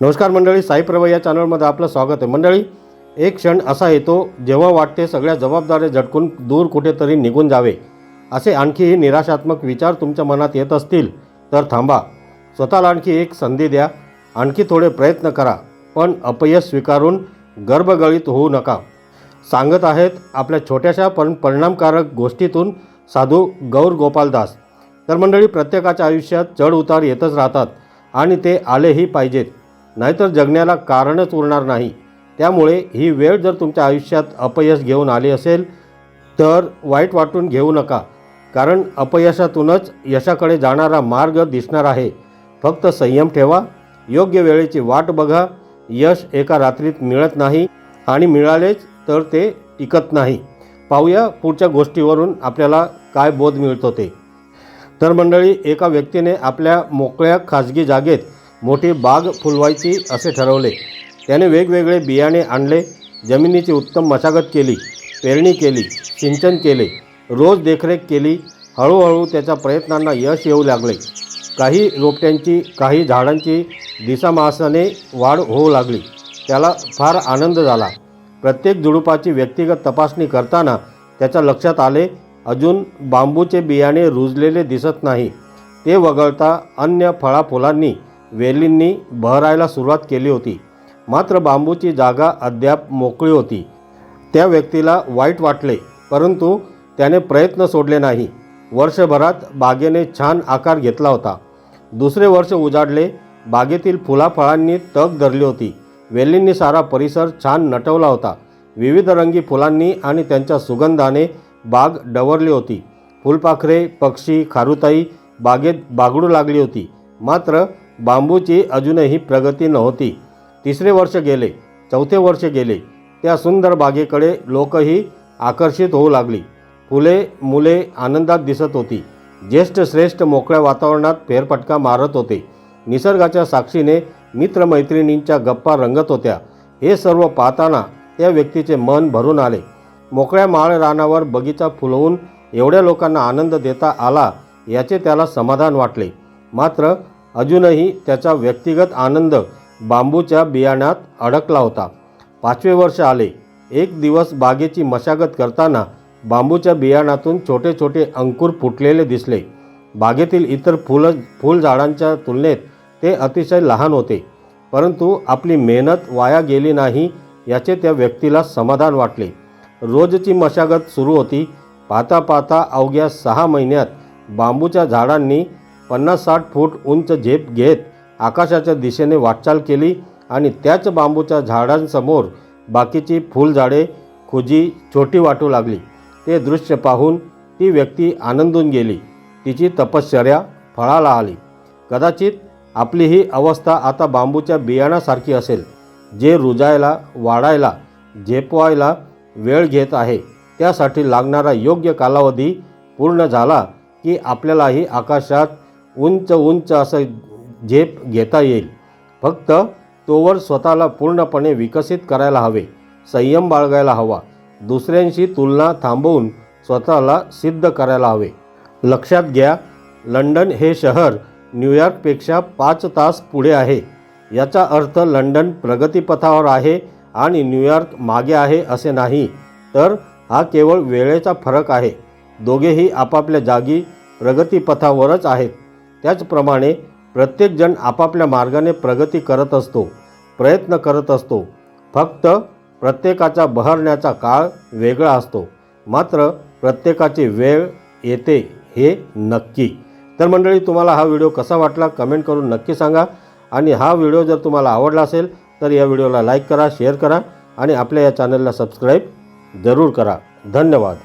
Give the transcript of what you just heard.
नमस्कार मंडळी साई प्रभा या चॅनलमध्ये आपलं स्वागत आहे. मंडळी एक क्षण असा येतो जेव्हा वाटते सगळ्या जबाबदाऱ्या झटकून दूर कुठेतरी निघून जावे. असे आणखीही निराशात्मक विचार तुमच्या मनात येत असतील तर थांबा. स्वतःला आणखी एक संधी द्या. आणखी थोडे प्रयत्न करा पण अपयश स्वीकारून गर्भगळीत होऊ नका. सांगत आहेत आपल्या छोट्याशा पण परिणामकारक गोष्टीतून साधू गौर गोपालदास तर मंडळी प्रत्येकाच्या आयुष्यात चढ उतार येतच राहतात आणि ते आलेही पाहिजेत. नाहीतर जगण्याला कारणच उरणार नाही. त्यामुळे ही वेळ जर तुमच्या आयुष्यात अपयश घेऊन आली असेल तर वाईट वाटून घेऊ नका. कारण अपयशातूनच यशाकडे जाणारा मार्ग दिसणार आहे. फक्त संयम ठेवा. योग्य वेळेची वाट बघा. यश एका रात्रीत मिळत नाही आणि मिळालेच तर ते टिकत नाही. पाहूया पुढच्या गोष्टीवरून आपल्याला काय बोध मिळतो ते. तर मंडळी एका व्यक्तीने आपल्या मोकळ्या खाजगी जागेत मोठी बाग फुलवायची असे ठरवले. त्याने वेगवेगळे बियाणे आणले जमिनीची उत्तम मशागत केली पेरणी केली सिंचन केले रोज देखरेख केली हळूहळू त्याच्या प्रयत्नांना यश येऊ लागले. काही रोपट्यांची काही झाडांची दिसामासाने वाढ होऊ लागली. त्याला फार आनंद झाला. प्रत्येक झुडुपाची व्यक्तिगत तपासणी करताना त्याच्या लक्षात आले अजून बांबूचे बियाणे रुजलेले दिसत नाही. ते वगळता अन्य फळाफुलांनी वेलींनी बहरायला सुरुवात केली होती. मात्र बांबूची जागा अद्याप मोकळी होती. त्या व्यक्तीला वाईट वाटले परंतु त्याने प्रयत्न सोडले नाही. वर्षभरात बागेने छान आकार घेतला होता. दुसरे वर्ष उजाडले बागेतील फुलाफळांनी तग धरली होती. वेलींनी सारा परिसर छान नटवला होता. विविध रंगी फुलांनी आणि त्यांच्या सुगंधाने बाग डवरली होती. फुलपाखरे पक्षी खारुताई बागेत बागडू लागली होती. मात्र बांबूची अजूनही प्रगती नव्हती. तिसरे वर्ष गेले चौथे वर्ष गेले त्या सुंदर बागेकडे लोकही आकर्षित होऊ लागली. फुले मुले आनंदात दिसत होती. ज्येष्ठ श्रेष्ठ मोकळ्या वातावरणात फेरफटका मारत होते. निसर्गाच्या साक्षीने मित्रमैत्रिणींच्या गप्पा रंगत होत्या. हे सर्व पाहताना त्या व्यक्तीचे मन भरून आले. मोकळ्या माळ रानावर बगीचा फुलवून एवढ्या लोकांना आनंद देता आला याचे त्याला समाधान वाटले. मात्र अजूनही त्याचा व्यक्तिगत आनंद बांबूच्या बियाण्यात अडकला होता. पाचवे वर्ष आले. एक दिवस बागेची मशागत करताना बांबूच्या बियाणातून छोटे छोटे अंकुर फुटलेले दिसले. बागेतील इतर फुलं फुलझाडांच्या तुलनेत ते अतिशय लहान होते. परंतु आपली मेहनत वाया गेली नाही याचे त्या व्यक्तीला समाधान वाटले. रोजची मशागत सुरू होती. पाहता पाहता अवघ्या सहा महिन्यात बांबूच्या झाडांनी पन्नास साठ फूट उंच झेप घेत आकाशाच्या दिशेने वाटचाल केली आणि त्याच बांबूच्या झाडांसमोर बाकीची फुलझाडे खुजी छोटी वाटू लागली. ते दृश्य पाहून ती व्यक्ती आनंदून गेली. तिची तपश्चर्या फळाला आली. कदाचित आपली ही अवस्था आता बांबूच्या बियाणासारखी असेल जे रुजायला वाढायला झेपवायला वेळ घेत आहे. त्यासाठी लागणारा योग्य कालावधी पूर्ण झाला की आपल्यालाही आकाशात उंच उंच असं झेप घेता येईल. फक्त तोवर स्वतःला पूर्णपणे विकसित करायला हवे. संयम बाळगायला हवा. दुसऱ्यांशी तुलना थांबवून स्वतःला सिद्ध करायला हवे. लक्षात घ्या लंडन हे शहर न्यूयॉर्कपेक्षा पाच तास पुढे आहे. याचा अर्थ लंडन प्रगतीपथावर आहे आणि न्यूयॉर्क मागे आहे असे नाही. तर हा केवळ वेळेचा फरक आहे. दोघेही आपापल्या जागी प्रगतीपथावरच आहेत. त्याचप्रमाणे प्रत्येकजण आपापल्या मार्गाने प्रगती करत असतो प्रयत्न करत असतो. फक्त प्रत्येकाचा बहरण्याचा काळ वेगळा असतो. मात्र प्रत्येकाची वेळ येते हे नक्की. तर मंडळी तुम्हाला हा व्हिडिओ कसा वाटला कमेंट करून नक्की सांगा. आणि हा व्हिडिओ जर तुम्हाला आवडला असेल तर या व्हिडिओला लाईक करा शेअर करा आणि आपल्या या चॅनलला सबस्क्राईब जरूर करा. धन्यवाद.